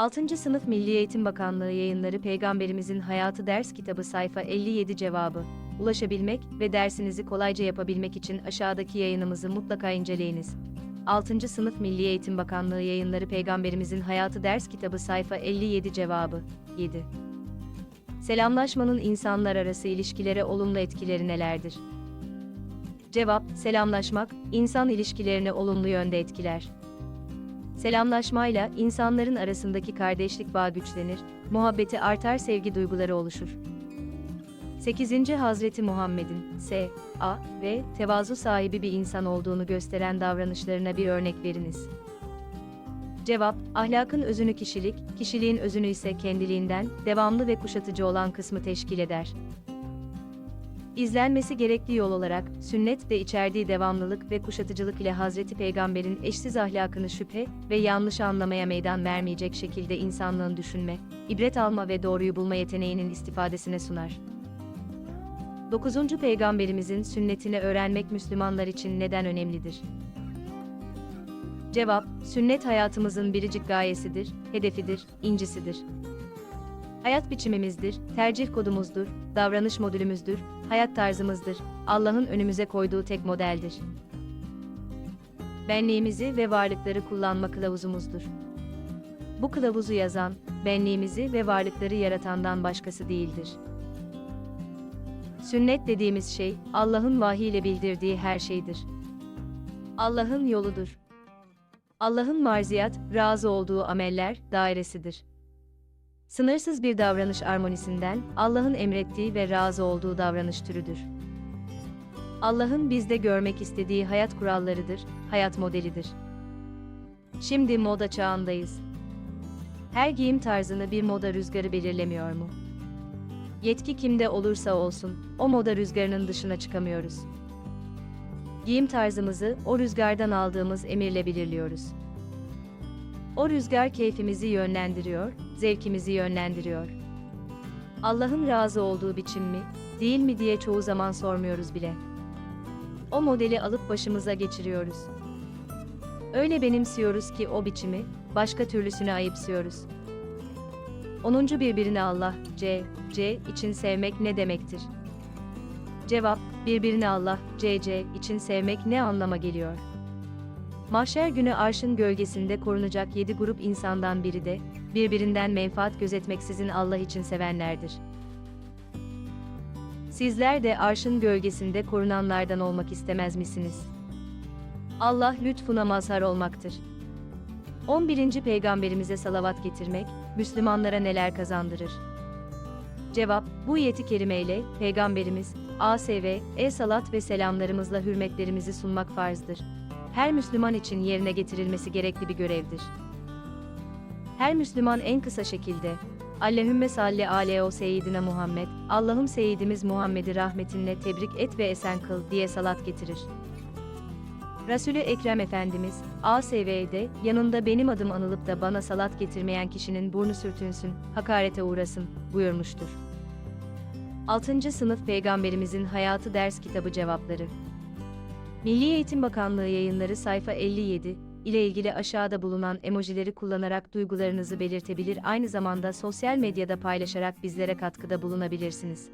6. Sınıf Milli Eğitim Bakanlığı yayınları Peygamberimizin Hayatı Ders Kitabı sayfa 57 cevabı. Ulaşabilmek ve dersinizi kolayca yapabilmek için aşağıdaki yayınımızı mutlaka inceleyiniz. 6. Sınıf Milli Eğitim Bakanlığı yayınları Peygamberimizin Hayatı Ders Kitabı sayfa 57 cevabı. 7. Selamlaşmanın insanlar arası ilişkilere olumlu etkileri nelerdir? Cevap: Selamlaşmak insan ilişkilerini olumlu yönde etkiler. Selamlaşmayla insanların arasındaki kardeşlik bağı güçlenir, muhabbeti artar, sevgi duyguları oluşur. 8. Hazreti Muhammed'in S. A. ve tevazu sahibi bir insan olduğunu gösteren davranışlarına bir örnek veriniz. Cevap: Ahlakın özünü kişilik, kişiliğin özünü ise kendiliğinden, devamlı ve kuşatıcı olan kısmı teşkil eder. İzlenmesi gerekli yol olarak, sünnet de içerdiği devamlılık ve kuşatıcılık ile Hazreti Peygamber'in eşsiz ahlakını şüphe ve yanlış anlamaya meydan vermeyecek şekilde insanlığın düşünme, ibret alma ve doğruyu bulma yeteneğinin istifadesine sunar. 9. Peygamberimizin sünnetini öğrenmek Müslümanlar için neden önemlidir? Cevap, sünnet hayatımızın biricik gayesidir, hedefidir, incisidir. Hayat biçimimizdir, tercih kodumuzdur, davranış modülümüzdür, hayat tarzımızdır, Allah'ın önümüze koyduğu tek modeldir. Benliğimizi ve varlıkları kullanma kılavuzumuzdur. Bu kılavuzu yazan, benliğimizi ve varlıkları yaratandan başkası değildir. Sünnet dediğimiz şey, Allah'ın vahiy ile bildirdiği her şeydir. Allah'ın yoludur. Allah'ın marziyat, razı olduğu ameller, dairesidir. Sınırsız bir davranış armonisinden, Allah'ın emrettiği ve razı olduğu davranış türüdür. Allah'ın bizde görmek istediği hayat kurallarıdır, hayat modelidir. Şimdi moda çağındayız. Her giyim tarzını bir moda rüzgarı belirlemiyor mu? Yetki kimde olursa olsun, o moda rüzgarının dışına çıkamıyoruz. Giyim tarzımızı o rüzgardan aldığımız emirle belirliyoruz. O rüzgar keyfimizi yönlendiriyor, zevkimizi yönlendiriyor. Allah'ın razı olduğu biçim mi, değil mi diye çoğu zaman sormuyoruz bile. O modeli alıp başımıza geçiriyoruz. Öyle benimsiyoruz ki o biçimi, başka türlüsünü ayıpsıyoruz. 10. birbirini Allah, C, C için sevmek ne demektir? Cevap, birbirini Allah, C, C için sevmek ne anlama geliyor? Mahşer günü arşın gölgesinde korunacak yedi grup insandan biri de, birbirinden menfaat gözetmeksizin Allah için sevenlerdir. Sizler de arşın gölgesinde korunanlardan olmak istemez misiniz? Allah lütfuna mazhar olmaktır. 11. Peygamberimize salavat getirmek, Müslümanlara neler kazandırır? Cevap, bu yeti kerimeyle, Peygamberimiz, ASV, e-salat ve selamlarımızla hürmetlerimizi sunmak farzdır. Her Müslüman için yerine getirilmesi gerekli bir görevdir. Her Müslüman en kısa şekilde, Allahümme salli ale o seyyidina Muhammed, Allah'ım seyyidimiz Muhammed'i rahmetinle tebrik et ve esen kıl diye salat getirir. Resulü Ekrem Efendimiz, ASV'de, yanında benim adım anılıp da bana salat getirmeyen kişinin burnu sürtünsün, hakarete uğrasın, buyurmuştur. 6. Sınıf Peygamberimizin Hayatı Ders Kitabı Cevapları Milli Eğitim Bakanlığı yayınları sayfa 57 ile ilgili aşağıda bulunan emojileri kullanarak duygularınızı belirtebilir aynı zamanda sosyal medyada paylaşarak bizlere katkıda bulunabilirsiniz.